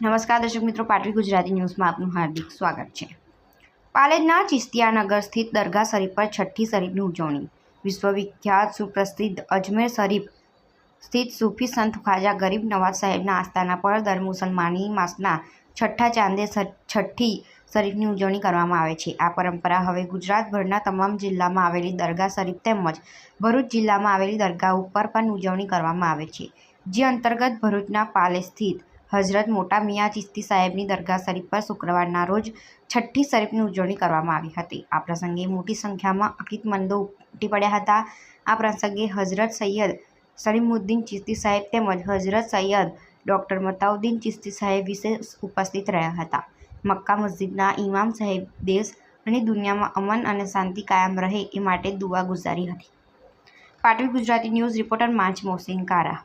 નમસ્કાર, દર્શક મિત્રો પાટવી ગુજરાતી ન્યૂઝમાં આપનું હાર્દિક સ્વાગત છે. પાલેજના ચિસ્તિયાનગર સ્થિત દરગાહ શરીફ પર છઠ્ઠી શરીફની ઉજવણી. વિશ્વવિખ્યાત, સુપ્રસિદ્ધ અજમેર શરીફ સ્થિત સૂફી સંત ખ્વાજા ગરીબ નવાઝ સાહેબના આસ્થાના પર દર મુસલમાની માસના છઠ્ઠા ચાંદે છઠ્ઠી શરીફની ઉજવણી કરવામાં આવે છે. આ પરંપરા હવે ગુજરાતભરના તમામ જિલ્લામાં આવેલી દરગાહ શરીફ તેમજ ભરૂચ જિલ્લામાં આવેલી દરગાહ ઉપર પણ ઉજવણી કરવામાં આવે છે. જે અંતર્ગત ભરૂચના પાલે સ્થિત હઝરત મોટા મિયા ચિશ્તી સાહેબની દરગાહ શરીફ પર શુક્રવારના રોજ છઠ્ઠી શરીફની ઉજવણી કરવામાં આવી હતી. આ પ્રસંગે મોટી સંખ્યામાં અકીદમંદો ઉમટી પડ્યા હતા. આ પ્રસંગે હઝરત સૈયદ સલીમુદ્દીન ચિશ્તી સાહેબ તેમજ હઝરત સૈયદ ડૉક્ટર મતાઉદ્દીન ચિશ્તી સાહેબ વિશેષ ઉપસ્થિત રહ્યા હતા. મક્કા મસ્જિદના ઇમામ સાહેબ દેશ અને દુનિયામાં અમન અને શાંતિ કાયમ રહે એ માટે દુઆ ગુજારી હતી. પાટવી ગુજરાતી ન્યૂઝ રિપોર્ટર માંચ મોહસિન કારા.